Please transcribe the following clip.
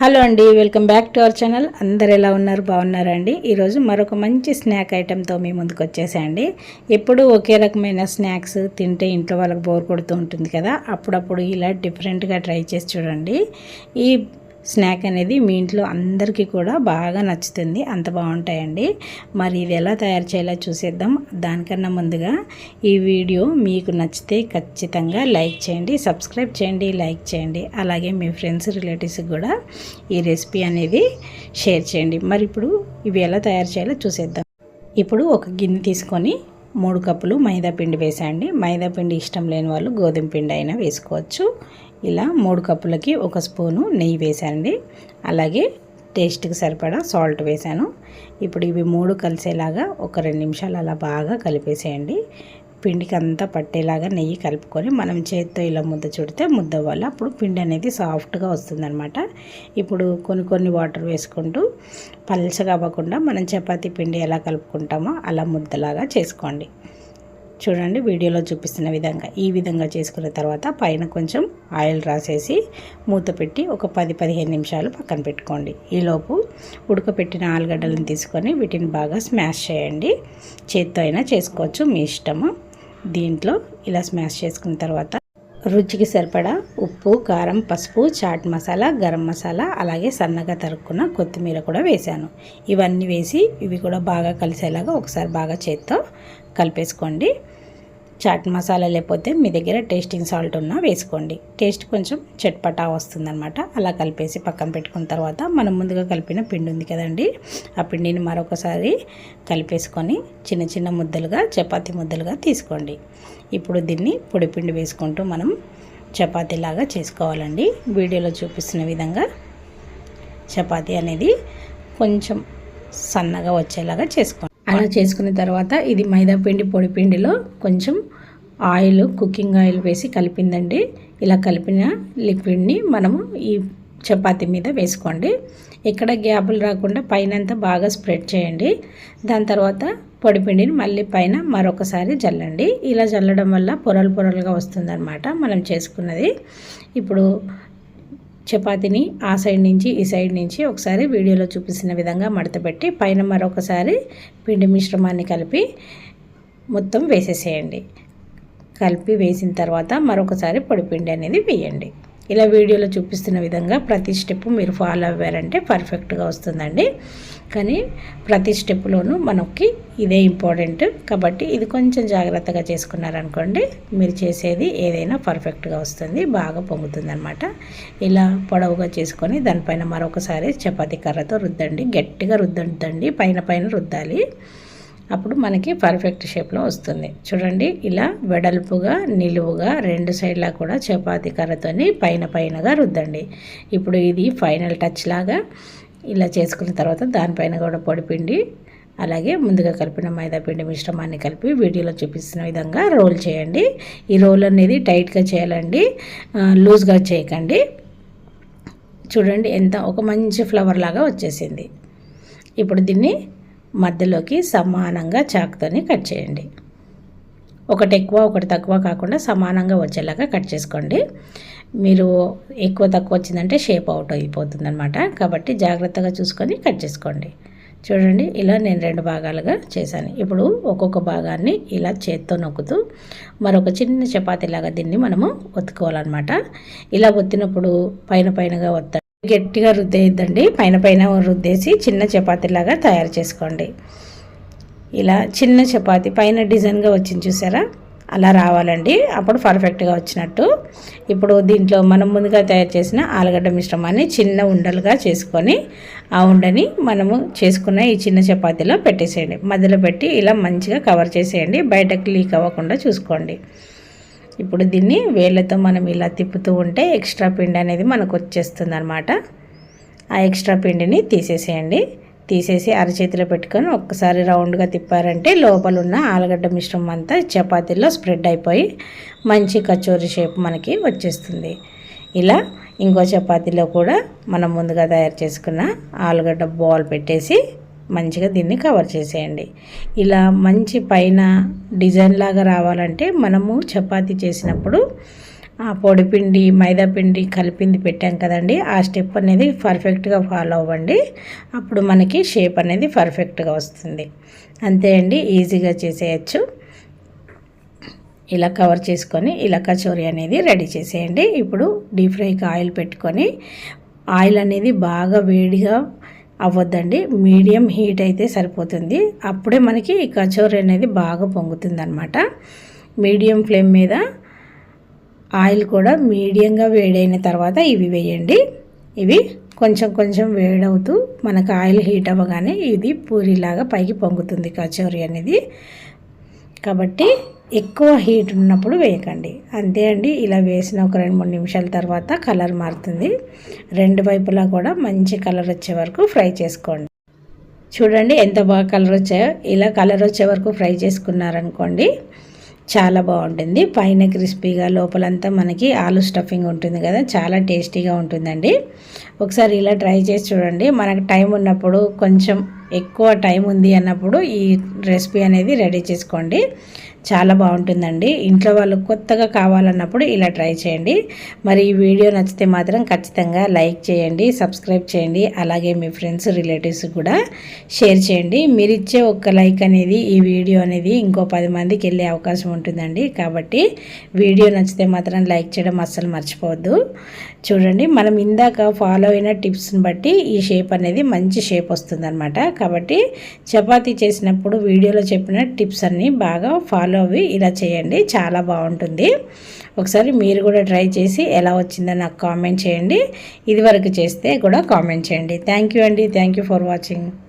Hello అండి welcome back to our channel. అందరు ఎలా ఉన్నారు? బాగున్నారా అండి ఈరోజు మరొక మంచి స్నాక్ ఐటెంతో మీ ముందుకు వచ్చేసాయండి ఎప్పుడు ఒకే రకమైన స్నాక్స్ తింటే ఇంట్లో వాళ్ళకి బోర్ కొడుతూ ఉంటుంది కదా అప్పుడప్పుడు ఇలా డిఫరెంట్గా ట్రై చేసి చూడండి. ఈ స్నాక్ అనేది మీ ఇంట్లో అందరికీ కూడా బాగా నచ్చుతుంది. అంత బాగుంటాయండి. మరి ఇది ఎలా తయారు చేయాలో చూసేద్దాం. దానికన్నా ముందుగా ఈ వీడియో మీకు నచ్చితే ఖచ్చితంగా లైక్ చేయండి సబ్స్క్రైబ్ చేయండి లైక్ చేయండి. అలాగే మీ ఫ్రెండ్స్ రిలేటివ్స్కి కూడా ఈ రెసిపీ అనేది షేర్ చేయండి. మరి ఇప్పుడు ఇవి ఎలా తయారు చేయాలో చూసేద్దాం. ఇప్పుడు ఒక గిన్నె తీసుకొని మూడు కప్పులు మైదా పిండి వేసేయండి. మైదా పిండి ఇష్టం లేని వాళ్ళు గోధుమ పిండి అయినా వేసుకోవచ్చు. ఇలా మూడు కప్పులకి ఒక స్పూను నెయ్యి వేసానండి అలాగే టేస్ట్కి సరిపడా సాల్ట్ వేసాను ఇప్పుడు ఇవి మూడు కలిసేలాగా ఒక రెండు నిమిషాలు అలా బాగా కలిపేసేయండి. పిండికి అంతా పట్టేలాగా నెయ్యి కలుపుకొని మనం చేత్తో ఇలా ముద్ద చుడితే ముద్ద వల్ల అప్పుడు పిండి అనేది సాఫ్ట్గా వస్తుందన్నమాట. ఇప్పుడు కొన్ని కొన్ని వాటర్ వేసుకుంటూ పల్చగా అవ్వకుండా మనం చపాతీ పిండి ఎలా కలుపుకుంటామో అలా ముద్దలాగా చేసుకోండి. చూడండి వీడియోలో చూపిస్తున్న విధంగా. ఈ విధంగా చేసుకున్న తర్వాత పైన కొంచెం ఆయిల్ రాసేసి మూత పెట్టి ఒక పది పదిహేను నిమిషాలు పక్కన పెట్టుకోండి. ఈలోపు ఉడకపెట్టిన ఆలుగడ్డలను తీసుకొని వీటిని బాగా స్మాష్ చేయండి. చేత్తో అయినా చేసుకోవచ్చు మీ ఇష్టము. దీంట్లో ఇలా స్మాష్ చేసుకున్న తర్వాత రుచికి సరిపడా ఉప్పు కారం పసుపు చాట్ మసాలా గరం మసాలా అలాగే సన్నగా తరుక్కున్న కొత్తిమీర కూడా వేశాను. ఇవన్నీ వేసి ఇవి కూడా బాగా కలిసేలాగా ఒకసారి బాగా చేత్తో కలిపేసుకోండి. చాట్ మసాలా లేకపోతే మీ దగ్గర టేస్టింగ్ సాల్ట్ ఉన్నా వేసుకోండి. టేస్ట్ కొంచెం చట్పటా వస్తుందన్నమాట. అలా కలిపేసి పక్కన పెట్టుకున్న తర్వాత మనం ముందుగా కలిపిన పిండి ఉంది కదండి ఆ పిండిని మరొకసారి కలిపేసుకొని చిన్న చిన్న ముద్దలుగా చపాతి ముద్దలుగా తీసుకోండి. ఇప్పుడు దీన్ని పొడి పిండి వేసుకుంటూ మనం చపాతీలాగా చేసుకోవాలండి. వీడియోలో చూపిస్తున్న విధంగా చపాతీ అనేది కొంచెం సన్నగా వచ్చేలాగా చేసుకోండి. అలా చేసుకున్న తర్వాత ఇది మైదా పిండి పొడి పిండిలో కొంచెం ఆయిల్ కుకింగ్ ఆయిల్ వేసి కలిపిందండి. ఇలా కలిపిన లిక్విడ్ని మనము ఈ చపాతీ మీద వేసుకోండి. ఎక్కడ గ్యాపులు రాకుండా పైన బాగా స్ప్రెడ్ చేయండి. దాని తర్వాత పొడిపిండిని మళ్ళీ పైన మరొకసారి జల్లండి. ఇలా జల్లడం వల్ల పొరలు పొరలుగా వస్తుందన్నమాట మనం చేసుకున్నది. ఇప్పుడు చపాతీని ఆ సైడ్ నుంచి ఈ సైడ్ నుంచి ఒకసారి వీడియోలో చూపిస్తున్న విధంగా మడతపెట్టి పైన మరొకసారి పిండి మిశ్రమాన్ని కలిపి మొత్తం వేసేసేయండి. కలిపి వేసిన తర్వాత మరొకసారి పొడిపిండి అనేది వేయండి. ఇలా వీడియోలో చూపిస్తున్న విధంగా ప్రతి స్టెప్ మీరు ఫాలో అవ్వారంటే పర్ఫెక్ట్గా వస్తుందండి. కానీ ప్రతి స్టెప్లోనూ మనకి ఇదే ఇంపార్టెంట్ కాబట్టి ఇది కొంచెం జాగ్రత్తగా చేసుకున్నారనుకోండి మీరు చేసేది ఏదైనా పర్ఫెక్ట్గా వస్తుంది బాగా పొంగుతుంది అనమాట ఇలా పొడవుగా చేసుకొని దానిపైన మరొకసారి చపాతీ కర్రతో రుద్దండి. గట్టిగా రుద్దండి పైన పైన రుద్దాలి. అప్పుడు మనకి పర్ఫెక్ట్ షేప్లో వస్తుంది. చూడండి ఇలా వెడల్పుగా నిలువుగా రెండు సైడ్లా కూడా చపాతీ కర్రతోని పైన పైనగా రుద్దండి. ఇప్పుడు ఇది ఫైనల్ టచ్ లాగా ఇలా చేసుకున్న తర్వాత దానిపైన కూడా పొడిపిండి అలాగే ముందుగా కలిపిన మైదాపిండి మిశ్రమాన్ని కలిపి వీడియోలో చూపిస్తున్న విధంగా రోల్ చేయండి. ఈ రోల్ అనేది టైట్గా చేయాలండి. లూజ్గా చేయకండి. చూడండి ఎంత ఒక మంచి ఫ్లవర్ లాగా వచ్చేసింది. ఇప్పుడు దీన్ని మధ్యలోకి సమానంగా చాకుతోని కట్ చేయండి. ఒకటి ఎక్కువ ఒకటి తక్కువ కాకుండా సమానంగా వచ్చేలాగా కట్ చేసుకోండి. మీరు ఎక్కువ తక్కువ వచ్చిందంటే షేప్ అవుట్ అయిపోతుంది అనమాట కాబట్టి జాగ్రత్తగా చూసుకొని కట్ చేసుకోండి. చూడండి ఇలా నేను రెండు భాగాలుగా చేశాను. ఇప్పుడు ఒక్కొక్క భాగాన్ని ఇలా చేత్తో నొక్కుతూ మరొక చిన్న చపాతీలాగా దీన్ని మనము ఒత్తుకోవాలన్నమాట. ఇలా ఒత్తినప్పుడు పైన పైనగా ఒత్త గట్టిగా రుద్దేయద్దండి. పైన పైన రుద్దేసి చిన్న చపాతీలాగా తయారు చేసుకోండి. ఇలా చిన్న చపాతీ పైన డిజైన్గా వచ్చింది చూసారా? అలా రావాలండి. అప్పుడు పర్ఫెక్ట్గా వచ్చినట్టు. ఇప్పుడు దీంట్లో మనం ముందుగా తయారు చేసిన ఆలుగడ్డ మిశ్రమాన్ని చిన్న ఉండలుగా చేసుకొని ఆ ఉండని మనము చేసుకున్న ఈ చిన్న చపాతీలో పెట్టేసేయండి. మధ్యలో పెట్టి ఇలా మంచిగా కవర్ చేసేయండి. బయటకు లీక్ అవ్వకుండా చూసుకోండి. ఇప్పుడు దీన్ని వేళ్ళతో మనం ఇలా తిప్పుతూ ఉంటే ఎక్స్ట్రా పిండి అనేది మనకు వచ్చేస్తుంది అనమాట ఆ ఎక్స్ట్రా పిండిని తీసేసేయండి. తీసేసి అరచేతిలో పెట్టుకొని ఒక్కసారి రౌండ్గా తిప్పారంటే లోపల ఉన్న ఆలుగడ్డ మిశ్రమం అంతా చపాతీలో స్ప్రెడ్ అయిపోయి మంచి కచోరీ షేప్ మనకి వచ్చేస్తుంది. ఇలా ఇంకో చపాతీలో కూడా మనం ముందుగా తయారు చేసుకున్న ఆలుగడ్డ బాల్ పెట్టేసి మంచిగా దీన్ని కవర్ చేసేయండి. ఇలా మంచి పైన డిజైన్ లాగా రావాలంటే మనము చపాతి చేసినప్పుడు ఆ పొడిపిండి మైదాపిండి కలిపింది పెట్టాం కదండి ఆ స్టెప్ అనేది పర్ఫెక్ట్గా ఫాలో అవ్వండి. అప్పుడు మనకి షేప్ అనేది పర్ఫెక్ట్గా వస్తుంది. అంతే అండి ఈజీగా చేసేయచ్చు. ఇలా కవర్ చేసుకొని ఇలా కచోరీ అనేది రెడీ చేసేయండి. ఇప్పుడు డీప్ ఫ్రైకి ఆయిల్ పెట్టుకొని ఆయిల్ అనేది బాగా వేడిగా అవ్వద్దండి. మీడియం హీట్ అయితే సరిపోతుంది. అప్పుడే మనకి ఈ కచోరీ అనేది బాగా పొంగుతుంది అనమాట మీడియం ఫ్లేమ్ మీద ఆయిల్ కూడా మీడియంగా వేడైన తర్వాత ఇవి వేయండి. ఇవి కొంచెం కొంచెం వేడవుతూ మనకు ఆయిల్ హీట్ అవ్వగానే ఇది పూరిలాగా పైకి పొంగుతుంది కచోరీ అనేది. కాబట్టి ఎక్కువ హీట్ ఉన్నప్పుడు వేయకండి. అంతే అండి ఇలా వేసిన ఒక రెండు మూడు నిమిషాల తర్వాత కలర్ మారుతుంది. రెండు వైపులా కూడా మంచి కలర్ వచ్చే వరకు ఫ్రై చేసుకోండి. చూడండి ఎంత బాగా కలర్ వచ్చాయో. ఇలా కలర్ వచ్చే వరకు ఫ్రై చేసుకున్నారనుకోండి చాలా బాగుంటుంది. పైన క్రిస్పీగా లోపలంతా మనకి ఆలు స్టఫింగ్ ఉంటుంది కదా చాలా టేస్టీగా ఉంటుందండి. ఒకసారి ఇలా ట్రై చేసి చూడండి. మనకు టైం ఉన్నప్పుడు కొంచెం ఎక్కువ టైం ఉంది అన్నప్పుడు ఈ రెసిపీ అనేది రెడీ చేసుకోండి. చాలా బాగుంటుందండి. ఇంట్లో వాళ్ళు కొత్తగా కావాలన్నప్పుడు ఇలా ట్రై చేయండి. మరి ఈ వీడియో నచ్చితే మాత్రం ఖచ్చితంగా లైక్ చేయండి సబ్స్క్రైబ్ చేయండి అలాగే మీ ఫ్రెండ్స్ రిలేటివ్స్ కూడా షేర్ చేయండి. మీరు ఇచ్చే ఒక్క లైక్ అనేది ఈ వీడియో అనేది ఇంకో పది మందికి వెళ్ళే అవకాశం ఉంటుందండి. కాబట్టి వీడియో నచ్చితే మాత్రం లైక్ చేయడం అస్సలు మర్చిపోవద్దు. చూడండి మనం ఇందాక ఫాలో అయిన టిప్స్ని బట్టి ఈ షేప్ అనేది మంచి షేప్ వస్తుందన్నమాట. కాబట్టి చపాతీ చేసినప్పుడు వీడియోలో చెప్పిన టిప్స్ అన్నీ బాగా ఫాలో అవి ఇలా చేయండి. చాలా బాగుంటుంది. ఒకసారి మీరు కూడా ట్రై చేసి ఎలా వచ్చిందో నాకు కామెంట్ చేయండి. ఇదివరకు చేస్తే కూడా కామెంట్ చేయండి. థ్యాంక్ యూ అండి. Thank you for watching.